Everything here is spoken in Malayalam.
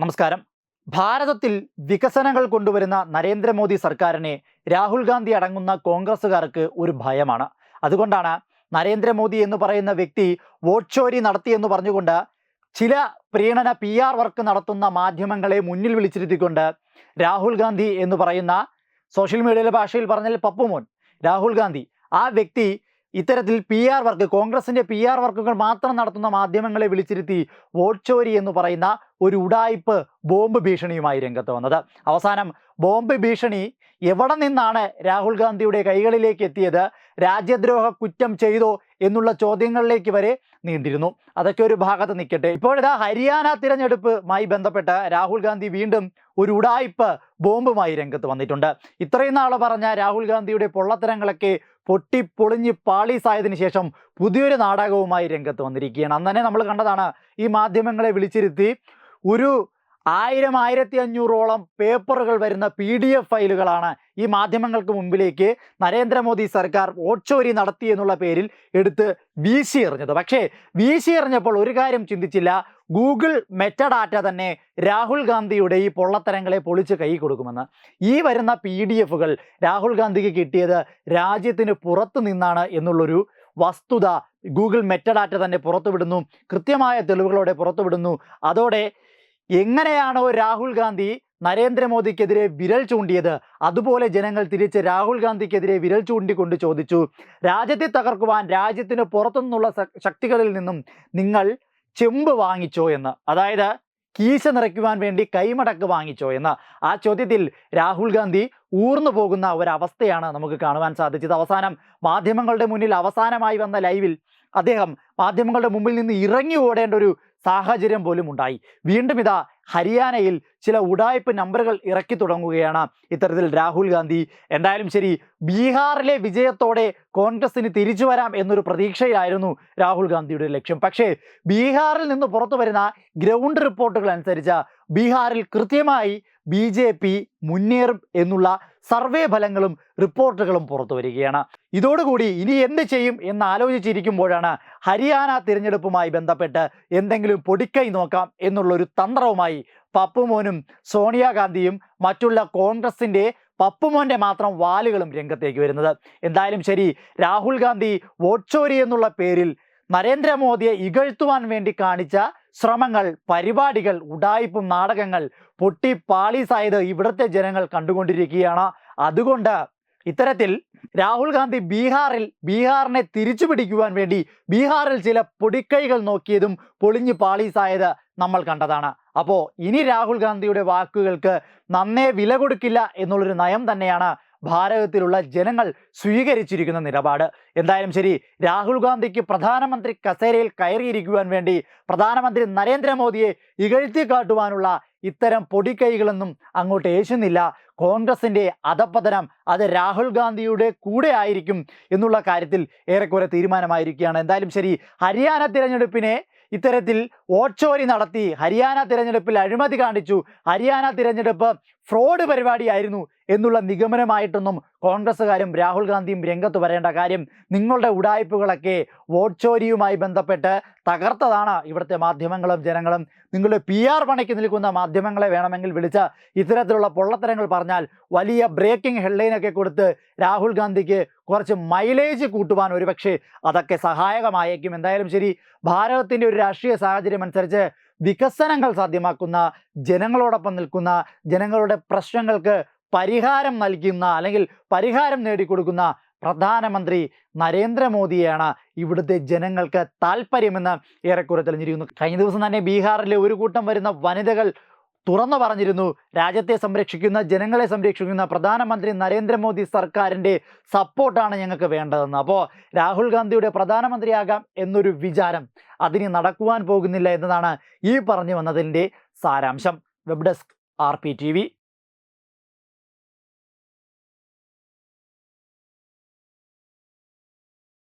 നമസ്കാരം. ഭാരതത്തിൽ വികസനങ്ങൾ കൊണ്ടുവരുന്ന നരേന്ദ്രമോദി സർക്കാരിനെ രാഹുൽ ഗാന്ധി അടങ്ങുന്ന കോൺഗ്രസ്സുകാർക്ക് ഒരു ഭയമാണ്. അതുകൊണ്ടാണ് നരേന്ദ്രമോദി എന്ന് പറയുന്ന വ്യക്തി വോട്ട് ചോരി നടത്തിയെന്ന് പറഞ്ഞുകൊണ്ട് ചില പ്രീണന പി ആർ വർക്ക് നടത്തുന്ന മാധ്യമങ്ങളെ മുന്നിൽ വിളിച്ചിരുത്തിക്കൊണ്ട് രാഹുൽ ഗാന്ധി എന്ന് പറയുന്ന സോഷ്യൽ മീഡിയയിലെ ഭാഷയിൽ പറഞ്ഞാൽ പപ്പുമോൻ രാഹുൽ ഗാന്ധി ആ വ്യക്തി ഇത്തരത്തിൽ പി ആർ വർക്ക് കോൺഗ്രസിന്റെ പി ആർ വർക്കുകൾ മാത്രം നടത്തുന്ന മാധ്യമങ്ങളെ വിളിച്ചിരുത്തി വോട്ട് ചോരി എന്ന് പറയുന്ന ഒരു ഉടായ്പ് ബോംബ് ഭീഷണിയുമായി രംഗത്ത് വന്നത്. അവസാനം ബോംബ് ഭീഷണി എവിടെ നിന്നാണ് രാഹുൽ ഗാന്ധിയുടെ കൈകളിലേക്ക് എത്തിയത്? രാജ്യദ്രോഹ കുറ്റം ചെയ്തോ എന്നുള്ള ചോദ്യങ്ങളിലേക്ക് വരെ നീണ്ടിരുന്നു അതൊക്കെ ഒരു ഭാഗത്ത് നിൽക്കട്ടെ. ഇപ്പോഴിതാ ഹരിയാന തിരഞ്ഞെടുപ്പുമായി ബന്ധപ്പെട്ട് രാഹുൽ ഗാന്ധി വീണ്ടും ഒരു ഉടായിപ്പ് ബോംബുമായി രംഗത്ത് വന്നിട്ടുണ്ട്. ഇത്രയും നാൾ പറഞ്ഞ രാഹുൽ ഗാന്ധിയുടെ പൊള്ളത്തരങ്ങളൊക്കെ പൊട്ടിപ്പൊളിഞ്ഞ് പാളീസായതിനു ശേഷം പുതിയൊരു നാടകവുമായി രംഗത്ത് വന്നിരിക്കുകയാണ്. അന്ന് തന്നെ നമ്മൾ കണ്ടതാണ് ഈ മാധ്യമങ്ങളെ വിളിച്ചിരുത്തി ഒരു ആയിരം ആയിരത്തി അഞ്ഞൂറോളം പേപ്പറുകൾ വരുന്ന പി ഡി എഫ് ഫയലുകളാണ് ഈ മാധ്യമങ്ങൾക്ക് മുമ്പിലേക്ക് നരേന്ദ്രമോദി സർക്കാർ വോട്ട്ചോരി നടത്തി എന്നുള്ള പേരിൽ എടുത്ത് വീശി എറിഞ്ഞത്. പക്ഷേ വീശി എറിഞ്ഞപ്പോൾ ഒരു കാര്യം ചിന്തിച്ചില്ല. ഗൂഗിൾ മെറ്റഡാറ്റ തന്നെ രാഹുൽ ഗാന്ധിയുടെ ഈ പൊള്ളത്തരങ്ങളെ പൊളിച്ച് കൈ കൊടുക്കുമെന്ന്. ഈ വരുന്ന പി ഡി എഫുകൾ രാഹുൽ ഗാന്ധിക്ക് കിട്ടിയത് രാജ്യത്തിന് പുറത്തു നിന്നാണ് എന്നുള്ളൊരു വസ്തുത ഗൂഗിൾ മെറ്റഡാറ്റ തന്നെ പുറത്തുവിടുന്നു. കൃത്യമായ തെളിവുകളോടെ പുറത്തുവിടുന്നു. അതോടെ എങ്ങനെയാണോ രാഹുൽ ഗാന്ധി നരേന്ദ്രമോദിക്കെതിരെ വിരൽ ചൂണ്ടിയത്? അതുപോലെ ജനങ്ങൾ തിരിച്ച് രാഹുൽ ഗാന്ധിക്കെതിരെ വിരൽ ചൂണ്ടിക്കൊണ്ട് ചോദിച്ചു. രാജ്യത്തെ തകർക്കുവാൻ രാജ്യത്തിന് പുറത്തുനിന്നുള്ള ശക്തികളിൽ നിന്നും നിങ്ങൾ ചെമ്പ് വാങ്ങിച്ചോ എന്ന്. അതായത് കീശ നിറയ്ക്കുവാൻ വേണ്ടി കൈമടക്ക് വാങ്ങിച്ചോ എന്ന്. ആ ചോദ്യത്തിൽ രാഹുൽ ഗാന്ധി ഊർന്നു പോകുന്ന ഒരവസ്ഥയാണ് നമുക്ക് കാണുവാൻ സാധിച്ചത്. അവസാനം മാധ്യമങ്ങളുടെ മുന്നിൽ അവസാനമായി വന്ന ലൈവിൽ അദ്ദേഹം മാധ്യമങ്ങളുടെ മുമ്പിൽ നിന്ന് ഇറങ്ങി ഓടേണ്ട ഒരു സാഹചര്യം പോലും ഉണ്ടായി. വീണ്ടും ഇതാ ഹരിയാനയിൽ ചില ഉടായ്പ് നമ്പറുകൾ ഇറക്കി തുടങ്ങുകയാണ് ഇത്തരത്തിൽ രാഹുൽ ഗാന്ധി. എന്തായാലും ശരി ബീഹാറിലെ വിജയത്തോടെ കോൺഗ്രസിന് തിരിച്ചു വരാം എന്നൊരു പ്രതീക്ഷയായിരുന്നു രാഹുൽ ഗാന്ധിയുടെ ലക്ഷ്യം. പക്ഷേ ബീഹാറിൽ നിന്ന് പുറത്തു വരുന്ന ഗ്രൗണ്ട് റിപ്പോർട്ടുകൾ അനുസരിച്ച് ബീഹാറിൽ കൃത്യമായി ബി മുന്നേറും എന്നുള്ള സർവേ ഫലങ്ങളും റിപ്പോർട്ടുകളും പുറത്തു വരികയാണ്. ഇതോടുകൂടി ഇനി എന്ത് ചെയ്യും എന്ന് ആലോചിച്ചിരിക്കുമ്പോഴാണ് ഹരിയാന തിരഞ്ഞെടുപ്പുമായി ബന്ധപ്പെട്ട് എന്തെങ്കിലും പൊടിക്കൈ നോക്കാം എന്നുള്ളൊരു തന്ത്രവുമായി പപ്പുമോനും സോണിയാഗാന്ധിയും മറ്റുള്ള കോൺഗ്രസിന്റെ പപ്പുമോന്റെ മാത്രം വാലുകളും രംഗത്തേക്ക് വരുന്നത്. എന്തായാലും ശരി രാഹുൽ ഗാന്ധി വോട്ട് ചോരി എന്നുള്ള പേരിൽ നരേന്ദ്രമോദിയെ ഇകഴ്ത്തുവാൻ വേണ്ടി കാണിച്ച ശ്രമങ്ങൾ പരിപാടികൾ ഉടായ്പും നാടകങ്ങൾ പൊട്ടി പാളീസായത് ഇവിടുത്തെ ജനങ്ങൾ കണ്ടുകൊണ്ടിരിക്കുകയാണ്. അതുകൊണ്ട് ഇത്തരത്തിൽ രാഹുൽ ഗാന്ധി ബീഹാറിൽ ബീഹാറിനെ തിരിച്ചു പിടിക്കുവാൻ വേണ്ടി ബീഹാറിൽ ചില പൊടിക്കൈകൾ നോക്കിയതും പൊളിഞ്ഞു പാളീസായത് നമ്മൾ കണ്ടതാണ്. അപ്പോൾ ഇനി രാഹുൽ ഗാന്ധിയുടെ വാക്കുകൾക്ക് നന്നേ വില കൊടുക്കില്ല എന്നുള്ളൊരു നയം തന്നെയാണ് ഭാരതത്തിലുള്ള ജനങ്ങൾ സ്വീകരിച്ചിരിക്കുന്ന നിലപാട്. എന്തായാലും ശരി രാഹുൽ ഗാന്ധിക്ക് പ്രധാനമന്ത്രി കസേരയിൽ കയറിയിരിക്കുവാൻ വേണ്ടി പ്രധാനമന്ത്രി നരേന്ദ്രമോദിയെ ഇകഴ്ത്തി കാട്ടുവാനുള്ള ഇത്തരം പൊടിക്കൈകളൊന്നും അങ്ങോട്ട് ഏശുന്നില്ല. കോൺഗ്രസിന്റെ അധപ്പതനം അത് രാഹുൽ ഗാന്ധിയുടെ കൂടെ ആയിരിക്കും എന്നുള്ള കാര്യത്തിൽ ഏറെക്കുറെ തീരുമാനമായിരിക്കുകയാണ്. എന്തായാലും ശരി ഹരിയാന തിരഞ്ഞെടുപ്പിനെ ഇത്തരത്തിൽ ഓട്ടോറി നടത്തി ഹരിയാന തിരഞ്ഞെടുപ്പിൽ അഴിമതി കാണിച്ചു. ഹരിയാന തിരഞ്ഞെടുപ്പ് ഫ്രോഡ് പരിപാടിയായിരുന്നു എന്നുള്ള നിഗമനമായിട്ടൊന്നും കോൺഗ്രസ്സുകാരും രാഹുൽ ഗാന്ധിയും രംഗത്ത് വരേണ്ട കാര്യം നിങ്ങളുടെ ഉടായ്പകളൊക്കെ വോട്ട് ചോരിയുമായി ബന്ധപ്പെട്ട് തകർത്തതാണ് ഇവിടുത്തെ മാധ്യമങ്ങളും ജനങ്ങളും. നിങ്ങളുടെ പി ആർ പണിക്ക് നിൽക്കുന്ന മാധ്യമങ്ങളെ വേണമെങ്കിൽ വിളിച്ച ഇത്തരത്തിലുള്ള പൊള്ളത്തരങ്ങൾ പറഞ്ഞാൽ വലിയ ബ്രേക്കിംഗ് ഹെഡ്ലൈനൊക്കെ കൊടുത്ത് രാഹുൽ ഗാന്ധിക്ക് കുറച്ച് മൈലേജ് കൂട്ടുവാൻ ഒരുപക്ഷെ അതൊക്കെ സഹായകമായേക്കും. എന്തായാലും ശരി ഭാരതത്തിന്റെ ഒരു രാഷ്ട്രീയ സാഹചര്യം അനുസരിച്ച് വികസനങ്ങൾ സാധ്യമാക്കുന്ന ജനങ്ങളോടൊപ്പം നിൽക്കുന്ന ജനങ്ങളുടെ പ്രശ്നങ്ങൾക്ക് പരിഹാരം നൽകുന്ന അല്ലെങ്കിൽ പരിഹാരം നേടിക്കൊടുക്കുന്ന പ്രധാനമന്ത്രി നരേന്ദ്രമോദിയാണ് ഇവിടുത്തെ ജനങ്ങൾക്ക് താല്പര്യമെന്ന് ഏറെക്കുറെ തെളിഞ്ഞിരിക്കുന്നു കഴിഞ്ഞ ദിവസം തന്നെ ബീഹാറിലെ ഒരു കൂട്ടം വരുന്ന വനിതകൾ തുറന്നു പറഞ്ഞിരുന്നു. രാജ്യത്തെ സംരക്ഷിക്കുന്ന ജനങ്ങളെ സംരക്ഷിക്കുന്ന പ്രധാനമന്ത്രി നരേന്ദ്രമോദി സർക്കാരിന്റെ സപ്പോർട്ടാണ് ഞങ്ങൾക്ക് വേണ്ടതെന്ന്. അപ്പോൾ രാഹുൽ ഗാന്ധിയുടെ പ്രധാനമന്ത്രിയാകാം എന്നൊരു വിചാരം അതിന് നടക്കുവാൻ പോകുന്നില്ല എന്നതാണ് ഈ പറഞ്ഞു വന്നതിന്റെ സാരാംശം. Web desk R P T V.